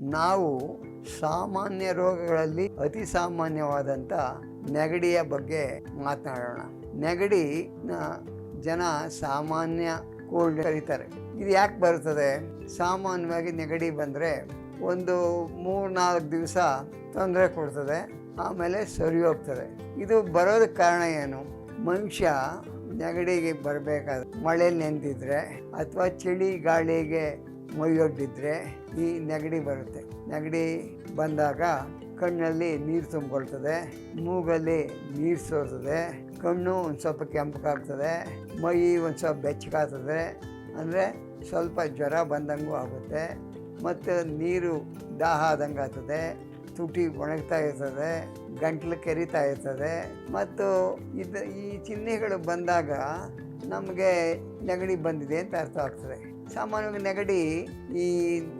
ನಾವು ಸಾಮಾನ್ಯ ರೋಗಗಳಲ್ಲಿ ಅತಿ ಸಾಮಾನ್ಯವಾದಂಥ ನೆಗಡಿಯ ಬಗ್ಗೆ ಮಾತನಾಡೋಣ. ನೆಗಡಿ ಜನ ಸಾಮಾನ್ಯ ಕೋಲ್ಡ್ ಕರೀತಾರೆ. ಇದು ಯಾಕೆ ಬರ್ತದೆ? ಸಾಮಾನ್ಯವಾಗಿ ನೆಗಡಿ ಬಂದರೆ ಒಂದು ಮೂರು ನಾಲ್ಕು ದಿವಸ ತೊಂದರೆ ಕೊಡ್ತದೆ, ಆಮೇಲೆ ಸರಿ ಹೋಗ್ತದೆ. ಇದು ಬರೋದಕ್ಕೆ ಕಾರಣ ಏನು? ಮನುಷ್ಯ ನೆಗಡಿಗೆ ಬರಬೇಕಾದ್ರೆ ಮಳೆ ನೆಂದಿದ್ರೆ ಅಥವಾ ಚಳಿ ಗಾಳಿಗೆ ಮೈಯೊಡ್ಡಿದ್ರೆ ಈ ನೆಗಡಿ ಬರುತ್ತೆ. ನೆಗಡಿ ಬಂದಾಗ ಕಣ್ಣಲ್ಲಿ ನೀರು ತುಂಬಿಕೊಳ್ತದೆ, ಮೂಗಲ್ಲಿ ನೀರು ಸೋರ್ತದೆ, ಕಣ್ಣು ಒಂದು ಸ್ವಲ್ಪ ಕೆಂಪಗಾಗ್ತದೆ, ಮೈ ಒಂದು ಸ್ವಲ್ಪ ಬೆಚ್ಚಗಾಗ್ತದೆ. ಅಂದರೆ ಸ್ವಲ್ಪ ಜ್ವರ ಬಂದಂಗೂ ಆಗುತ್ತೆ. ಮತ್ತು ನೀರು ದಾಹ ಆದಂಗೆ ಆಗ್ತದೆ, ತುಟಿ ಒಣಗ್ತಾ ಇರ್ತದೆ, ಗಂಟ್ಲು ಕೆರಿತಾ ಇರ್ತದೆ. ಮತ್ತು ಇದು ಈ ಚಿಹ್ನೆಗಳು ಬಂದಾಗ ನಮಗೆ ನೆಗಡಿ ಬಂದಿದೆ ಅಂತ ಅರ್ಥ ಆಗ್ತದೆ. ಸಾಮಾನ್ಯವಾಗಿ ನೆಗಡಿ ಈ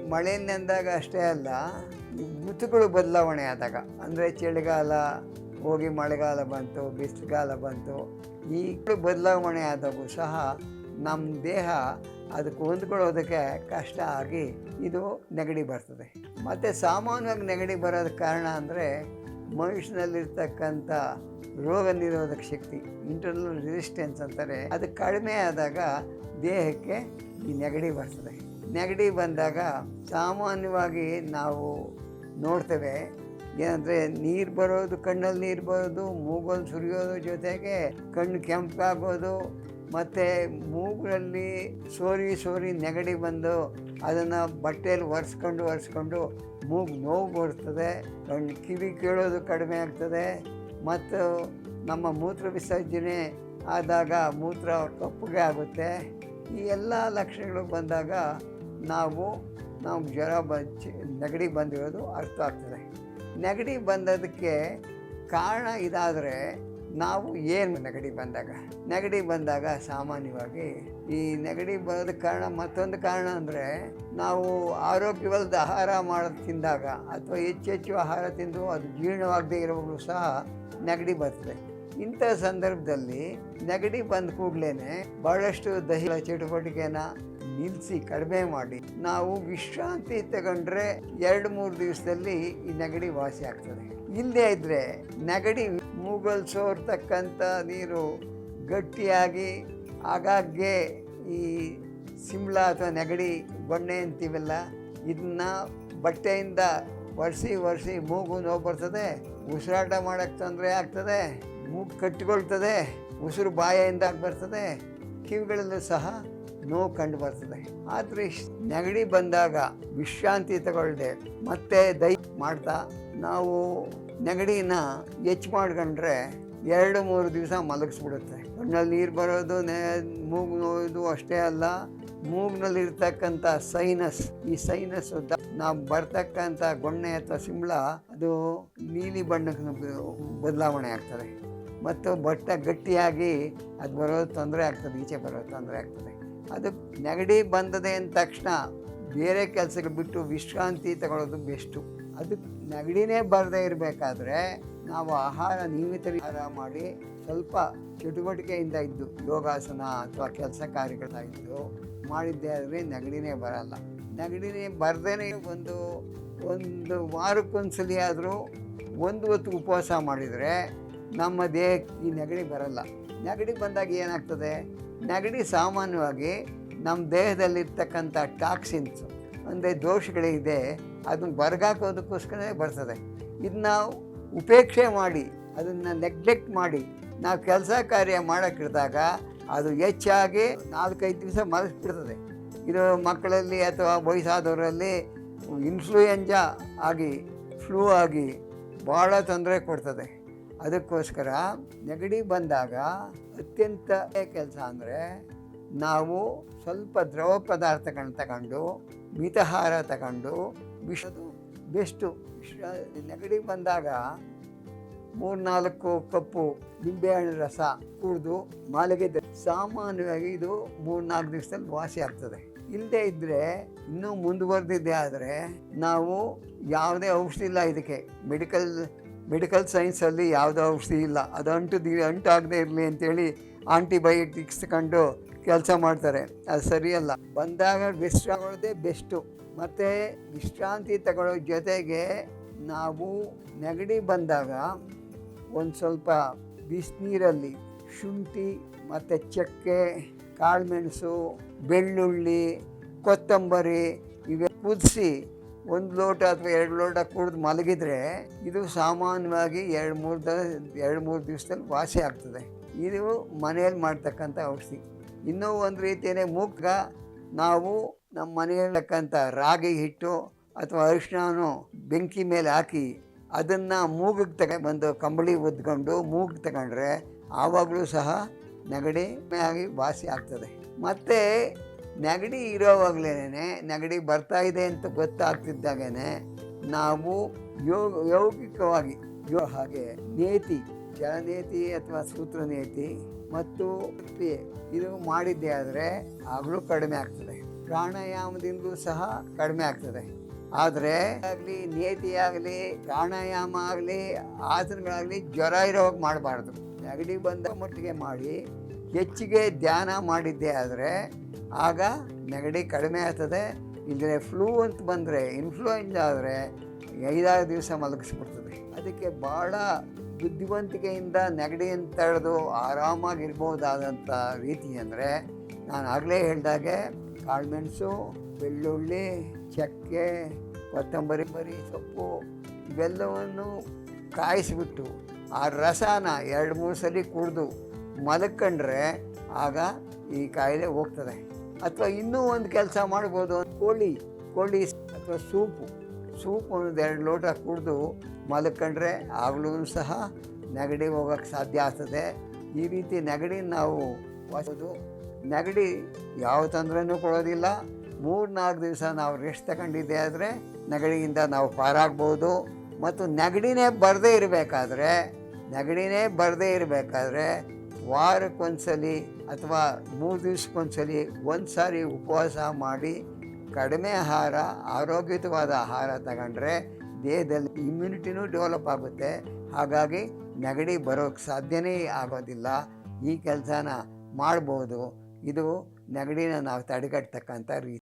ಮಳೆ ನೆಂದಾಗ ಅಷ್ಟೇ ಅಲ್ಲ ಋತುಗಳು ಬದಲಾವಣೆ ಆದಾಗ, ಅಂದರೆ ಚಳಿಗಾಲ, ಹೋಗಿ ಮಳೆಗಾಲ ಬಂತು, ಬಿಸಿಲುಗಾಲ ಬಂತು, ಈ ಬದಲಾವಣೆ ಆದಾಗೂ ಸಹ ನಮ್ಮ ದೇಹ ಅದಕ್ಕೆ ಹೊಂದ್ಕೊಳ್ಳೋದಕ್ಕೆ ಕಷ್ಟ ಆಗಿ ಇದು ನೆಗಡಿ ಬರ್ತದೆ. ಮತ್ತು ಸಾಮಾನ್ಯವಾಗಿ ನೆಗಡಿ ಬರೋದಕ್ಕೆ ಕಾರಣ ಅಂದರೆ ಮನುಷ್ಯನಲ್ಲಿರ್ತಕ್ಕಂಥ ರೋಗ ನಿರೋಧಕ ಶಕ್ತಿ ಇಂಟರ್ನಲ್ ರೆಸಿಸ್ಟೆನ್ಸ್ ಅಂತಾರೆ, ಅದು ಕಡಿಮೆ ಆದಾಗ ದೇಹಕ್ಕೆ ಈ ನೆಗಡಿ ಬರ್ತದೆ. ನೆಗಡಿ ಬಂದಾಗ ಸಾಮಾನ್ಯವಾಗಿ ನಾವು ನೋಡ್ತೇವೆ, ಏನಂದರೆ ನೀರು ಬರೋದು, ಕಣ್ಣಲ್ಲಿ ನೀರು ಬರೋದು, ಮೂಗಲ್ಲಿ ಸುರಿಯೋದು ಜೊತೆಗೆ ಕಣ್ಣು ಕೆಂಪಾಗೋದು ಮತ್ತು ಮೂಗಲ್ಲಿ ಸೋರಿ ಸೋರಿ ನೆಗಡಿ ಬಂದು ಅದನ್ನು ಬಟ್ಟೆಯಲ್ಲಿ ಒರೆಸ್ಕೊಂಡು ಒರೆಸ್ಕೊಂಡು ಮೂಗು ನೋವು ಬರ್ತದೆ. ಕಿವಿ ಕೇಳೋದು ಕಡಿಮೆ ಆಗ್ತದೆ. ಮತ್ತು ನಮ್ಮ ಮೂತ್ರ ವಿಸರ್ಜನೆ ಆದಾಗ ಮೂತ್ರ ಕಪ್ಪುಗೆ ಆಗುತ್ತೆ. ಈ ಎಲ್ಲ ಲಕ್ಷಣಗಳು ಬಂದಾಗ ನಾವು ನಾವು ಜ್ವರ ಬ ನೆಗಡಿ ಬಂದಿರೋದು ಅರ್ಥ ಆಗ್ತದೆ. ನೆಗಡಿ ಬಂದದಕ್ಕೆ ಕಾರಣ ಇದಾದರೆ ನಾವು ಏನು ನೆಗಡಿ ಬಂದಾಗ? ನೆಗಡಿ ಬಂದಾಗ ಸಾಮಾನ್ಯವಾಗಿ ಈ ನೆಗಡಿ ಬರೋದಕ್ಕೆ ಕಾರಣ ಮತ್ತೊಂದು ಕಾರಣ ಅಂದರೆ ನಾವು ಆರೋಗ್ಯವಲ್ಲದ ಆಹಾರ ಮಾಡೋದು ತಿಂದಾಗ ಅಥವಾ ಹೆಚ್ಚು ಹೆಚ್ಚು ಆಹಾರ ತಿಂದು ಅದು ಜೀರ್ಣವಾಗದೇ ಇರೋವಾಗಲೂ ಸಹ ನೆಗಡಿ ಬರ್ತದೆ. ಇಂಥ ಸಂದರ್ಭದಲ್ಲಿ ನೆಗಡಿ ಬಂದ ಕೂಡಲೇ ಭಾಳಷ್ಟು ದೈಹಿಕ ಚಟುವಟಿಕೆನ ನಿಲ್ಲಿಸಿ ಕಡಿಮೆ ಮಾಡಿ ನಾವು ವಿಶ್ರಾಂತಿ ತಗೊಂಡ್ರೆ ಎರಡು ಮೂರು ದಿವಸದಲ್ಲಿ ಈ ನೆಗಡಿ ವಾಸಿ ಆಗ್ತದೆ. ಇಲ್ಲದೇ ಇದ್ದರೆ ನೆಗಡಿ ಮೂಗಲ್ ಸೋರ್ತಕ್ಕಂಥ ನೀರು ಗಟ್ಟಿಯಾಗಿ ಆಗಾಗ್ಗೆ ಈ ಸಿಂಬಳ ಅಥವಾ ನೆಗಡಿ ಬೊಣ್ಣೆ ಅಂತೀವಲ್ಲ, ಇದನ್ನ ಬಟ್ಟೆಯಿಂದ ಒರೆಸಿ ಒರೆಸಿ ಮೂಗು ನೋವು ಬರ್ತದೆ, ಉಸಿರಾಟ ಮಾಡೋಕ್ಕೆ ತೊಂದರೆ ಆಗ್ತದೆ, ಮೂಗು ಕಟ್ಟಿಕೊಳ್ತದೆ, ಉಸಿರು ಬಾಯಿಂದ ಬರ್ತದೆ, ಕಿವಿಗಳಲ್ಲೂ ಸಹ ನೋವು ಕಂಡು ಬರ್ತದೆ. ಆದರೆ ನೆಗಡಿ ಬಂದಾಗ ವಿಶ್ರಾಂತಿ ತಗೊಳ್ಳದೆ ಮತ್ತೆ ದೈ ಮಾಡ್ತಾ ನಾವು ನೆಗಡಿನ ಹೆಚ್ಚು ಮಾಡ್ಕೊಂಡ್ರೆ ಎರಡು ಮೂರು ದಿವಸ ಮಲಗಿಸ್ಬಿಡುತ್ತೆ. ಕಣ್ಣಲ್ಲಿ ನೀರು ಬರೋದು, ನೆ, ಮೂಗು ನೋಯೋದು ಅಷ್ಟೇ ಅಲ್ಲ, ಮೂಗ್ನಲ್ಲಿ ಇರ್ತಕ್ಕಂಥ ಸೈನಸ್, ಈ ಸೈನಸ್ ನಾವು ಬರ್ತಕ್ಕಂಥ ಗೊಣ್ಣೆ ಅಥವಾ ಸಿಂಬಳ ಅದು ನೀಲಿ ಬಣ್ಣಕ್ಕೆ ಬದಲಾವಣೆ ಆಗ್ತದೆ. ಮತ್ತು ಬಟ್ಟೆ ಗಟ್ಟಿಯಾಗಿ ಅದು ಬರೋದು ತೊಂದರೆ ಆಗ್ತದೆ, ಈಚೆ ಬರೋದು ತೊಂದರೆ ಆಗ್ತದೆ. ಅದು ನೆಗಡಿ ಬಂದದೆ ಅಂದ ತಕ್ಷಣ ಬೇರೆ ಕೆಲಸಗಳು ಬಿಟ್ಟು ವಿಶ್ರಾಂತಿ ತಗೊಳ್ಳೋದು ಬೆಸ್ಟು. ಅದು ನೆಗಡಿನೇ ಬರದೇ ಇರಬೇಕಾದ್ರೆ ನಾವು ಆಹಾರ ನಿಯಮಿತ ಆಹಾರ ಮಾಡಿ ಸ್ವಲ್ಪ ಚಟುವಟಿಕೆಯಿಂದ ಇದ್ದು ಯೋಗಾಸನ ಅಥವಾ ಕೆಲಸ ಕಾರ್ಯಗಳ ಇದ್ದು ಮಾಡಿದ್ದೇ ಆದರೆ ನೆಗಡಿನೇ ಬರಲ್ಲ. ನೆಗಡಿನೇ ಬರದೇ ಒಂದು ಒಂದು ವಾರಕ್ಕೊಂದ್ಸಲಿ ಆದರೂ ಒಂದು ಹೊತ್ತು ಉಪವಾಸ ಮಾಡಿದರೆ ನಮ್ಮ ದೇಹಕ್ಕೆ ಈ ನೆಗಡಿ ಬರಲ್ಲ. ನೆಗಡಿ ಬಂದಾಗ ಏನಾಗ್ತದೆ? ನೆಗಡಿ ಸಾಮಾನ್ಯವಾಗಿ ನಮ್ಮ ದೇಹದಲ್ಲಿರ್ತಕ್ಕಂಥ ಟಾಕ್ಸಿನ್ಸ್, ಅಂದರೆ ದೋಷಗಳಿದೆ, ಅದನ್ನು ಬರಗಾಕೋದಕ್ಕೋಸ್ಕರ ಬರ್ತದೆ. ಇದನ್ನ ಉಪೇಕ್ಷೆ ಮಾಡಿ, ಅದನ್ನು ನೆಗ್ಲೆಕ್ಟ್ ಮಾಡಿ, ನಾವು ಕೆಲಸ ಕಾರ್ಯ ಮಾಡೋಕ್ಕಿಡ್ದಾಗ ಅದು ಹೆಚ್ಚಾಗಿ ನಾಲ್ಕೈದು ದಿವಸ ಮಲಗಿಸ್ಬಿಡ್ತದೆ ಇದು ಮಕ್ಕಳಲ್ಲಿ ಅಥವಾ ವಯಸ್ಸಾದವರಲ್ಲಿ ಇನ್ಫ್ಲೂಯೆಂಜಾ ಆಗಿ ಫ್ಲೂ ಆಗಿ ಭಾಳ ತೊಂದರೆ ಕೊಡ್ತದೆ. ಅದಕ್ಕೋಸ್ಕರ ನೆಗಡಿ ಬಂದಾಗ ಅತ್ಯಂತ ಕೆಲಸ ಅಂದರೆ ನಾವು ಸ್ವಲ್ಪ ದ್ರವ ಪದಾರ್ಥಗಳನ್ನ ತಗೊಂಡು, ಮಿತಹಾರ ತಗೊಂಡು ವಿಷದು ಬೆಸ್ಟು. ನೆಗಡಿ ಬಂದಾಗ ಮೂರ್ನಾಲ್ಕು ಕಪ್ಪು ನಿಂಬೆಹಣ್ಣು ರಸ ಕುಡಿದು ಮಾಲಿಗೆ ಸಾಮಾನ್ಯವಾಗಿ ಇದು ಮೂರ್ನಾಲ್ಕು ದಿವಸದಲ್ಲಿ ವಾಸಿ ಆಗ್ತದೆ. ಇಲ್ಲದೆ ಇದ್ದರೆ ಇನ್ನೂ ಮುಂದುವರೆದಿದೆ ಆದರೆ ನಾವು ಯಾವುದೇ ಔಷಧಿ ಇಲ್ಲ ಇದಕ್ಕೆ. ಮೆಡಿಕಲ್ ಮೆಡಿಕಲ್ ಸೈನ್ಸಲ್ಲಿ ಯಾವುದೋ ಔಷಧಿ ಇಲ್ಲ. ಅದು ಅಂಟು ದಿ, ಅಂಟಾಗದೇ ಇರಲಿ ಅಂತೇಳಿ ಆಂಟಿಬಯೋಟಿಕ್ಸ್ ತಗೊಂಡು ಕೆಲಸ ಮಾಡ್ತಾರೆ. ಅದು ಸರಿಯಲ್ಲ. ಬಂದಾಗ ತಗೊಳ್ಳೋದೇ ಬೆಸ್ಟು. ಮತ್ತು ವಿಶ್ರಾಂತಿ ತಗೊಳ್ಳೋ ಜೊತೆಗೆ ನಾವು ನೆಗಡಿ ಬಂದಾಗ ಒಂದು ಸ್ವಲ್ಪ ಬಿಸಿನೀರಲ್ಲಿ ಶುಂಠಿ, ಮತ್ತು ಚಕ್ಕೆ, ಕಾಳುಮೆಣಸು, ಬೆಳ್ಳುಳ್ಳಿ, ಕೊತ್ತಂಬರಿ ಇವೆ ಕುದಿಸಿ ಒಂದು ಲೋಟ ಅಥವಾ ಎರಡು ಲೋಟ ಕುಡಿದು ಮಲಗಿದರೆ ಇದು ಸಾಮಾನ್ಯವಾಗಿ ಎರಡು ಮೂರು ದ ಎರಡು ಮೂರು ದಿವಸದಲ್ಲಿ ವಾಸಿ ಆಗ್ತದೆ. ಇದು ಮನೆಯಲ್ಲಿ ಮಾಡ್ತಕ್ಕಂಥ ಔಷಧಿ. ಇನ್ನೂ ಒಂದು ರೀತಿಯೇ ಮೂಗ ನಾವು ನಮ್ಮ ಮನೆಯಲ್ಲಿರ್ತಕ್ಕಂಥ ರಾಗಿ ಹಿಟ್ಟು ಅಥವಾ ಅರಿಶಿಣನು ಬೆಂಕಿ ಮೇಲೆ ಹಾಕಿ ಅದನ್ನು ಮೂಗಿಗೆ ತಗ ಬಂದು ಕಂಬಳಿ ಉದ್ಕೊಂಡು ಮೂಗಿಗೆ ತಗೊಂಡ್ರೆ ಆವಾಗಲೂ ಸಹ ನೆಗಡಿ ಆಗಿ ವಾಸಿ ಆಗ್ತದೆ. ಮತ್ತು ನೆಗಡಿ ಇರೋವಾಗಲೇ ನೆಗಡಿ ಬರ್ತಾ ಇದೆ ಅಂತ ಗೊತ್ತಾಗ್ತಿದ್ದಾಗೇ ನಾವು ಯೋಗ, ಯೌಗಿಕವಾಗಿ ಯೋ, ಹಾಗೆ ನೇತಿ, ಜಲನೇತಿ ಅಥವಾ ಸೂತ್ರ ನೇತಿ ಮತ್ತು ಕ್ರಿಯೆ ಇದು ಮಾಡಿದ್ದೆ ಆದರೆ ಆಗಲೂ ಕಡಿಮೆ ಆಗ್ತದೆ. ಪ್ರಾಣಾಯಾಮದಿಂದಲೂ ಸಹ ಕಡಿಮೆ ಆಗ್ತದೆ. ಆದರೆ ಆಗಲಿ, ನೇತಿ ಆಗಲಿ, ಪ್ರಾಣಾಯಾಮ ಆಗಲಿ, ಆಸನಗಳಾಗಲಿ ಜ್ವರ ಇರೋವಾಗ ಮಾಡಬಾರ್ದು. ನೆಗಡಿ ಬಂದ ಮಟ್ಟಿಗೆ ಮಾಡಿ ಹೆಚ್ಚಿಗೆ ಧ್ಯಾನ ಮಾಡಿದ್ದೆ ಆದರೆ ಆಗ ನೆಗಡಿ ಕಡಿಮೆ ಆಗ್ತದೆ ಇದ್ರೆ ಫ್ಲೂ ಅಂತ ಬಂದರೆ ಇನ್ಫ್ಲೂಯೆಂಜ ಆದರೆ ಐದಾರು ದಿವಸ ಮಲಗಿಸ್ಬಿಡ್ತದೆ. ಅದಕ್ಕೆ ಭಾಳ ಬುದ್ಧಿವಂತಿಕೆಯಿಂದ ನೆಗಡಿಯನ್ನು ತಡೆದು ಆರಾಮಾಗಿರ್ಬೋದಾದಂಥ ರೀತಿ ಅಂದರೆ ನಾನು ಆಗಲೇ ಹೇಳಿದಾಗೆ ಕಾಳುಮೆಣಸು ಬೆಳ್ಳುಳ್ಳಿ, ಚಕ್ಕೆ, ಕೊತ್ತಂಬರಿ, ಬರಿ, ಸೊಪ್ಪು ಇವೆಲ್ಲವನ್ನು ಕಾಯಿಸಿಬಿಟ್ಟು ಆ ರಸನ ಎರಡು ಮೂರು ಸಲ ಕುಡಿದು ಮಲಕ್ಕಂಡ್ರೆ ಆಗ ಈ ಕಾಯಿಲೆ ಹೋಗ್ತದೆ. ಅಥವಾ ಇನ್ನೂ ಒಂದು ಕೆಲಸ ಮಾಡ್ಬೋದು ಕೋಳಿ ಕೋಳಿ ಅಥವಾ ಸೂಪು. ಸೂಪ್ ಒಂದು ಎರಡು ಲೋಟ ಕುಡಿದು ಮಲ್ಕೊಂಡ್ರೆ ಆಗಲೂ ಸಹ ನೆಗಡಿ ಹೋಗೋಕ್ಕೆ ಸಾಧ್ಯ ಆಗ್ತದೆ. ಈ ರೀತಿ ನೆಗಡಿ ನಾವು ವಾಸೋದು ನೆಗಡಿ ಯಾವ ತೊಂದರೆನೂ ಕೊಡೋದಿಲ್ಲ. ಮೂರು ನಾಲ್ಕು ದಿವಸ ನಾವು ರೆಸ್ಟ್ ತಗೊಂಡಿದ್ದೆ ಆದರೆ ನೆಗಡಿಯಿಂದ ನಾವು ಪಾರಾಗ್ಬೋದು. ಮತ್ತು ನೆಗಡಿನೇ ಬರದೇ ಇರಬೇಕಾದ್ರೆ, ನೆಗಡಿನೇ ಬರದೇ ಇರಬೇಕಾದ್ರೆ ವಾರಕ್ಕೊಂದ್ಸಲಿ ಅಥವಾ ಮೂರು ದಿವ್ಸಕ್ಕೊಂದ್ಸಲಿ ಒಂದು ಸಾರಿ ಉಪವಾಸ ಮಾಡಿ ಕಡಿಮೆ ಆಹಾರ, ಆರೋಗ್ಯಯುತವಾದ ಆಹಾರ ತಗೊಂಡ್ರೆ ದೇಹದಲ್ಲಿ ಇಮ್ಯುನಿಟಿನೂ ಡೆವಲಪ್ ಆಗುತ್ತೆ. ಹಾಗಾಗಿ ನೆಗಡಿ ಬರೋಕ್ಕೆ ಸಾಧ್ಯನೇ ಆಗೋದಿಲ್ಲ. ಈ ಕೆಲಸನ ಮಾಡ್ಬೋದು. ಇದು ನೆಗಡಿನ ನಾವು ತಡೆಗಟ್ಟತಕ್ಕಂಥ ರೀತಿ.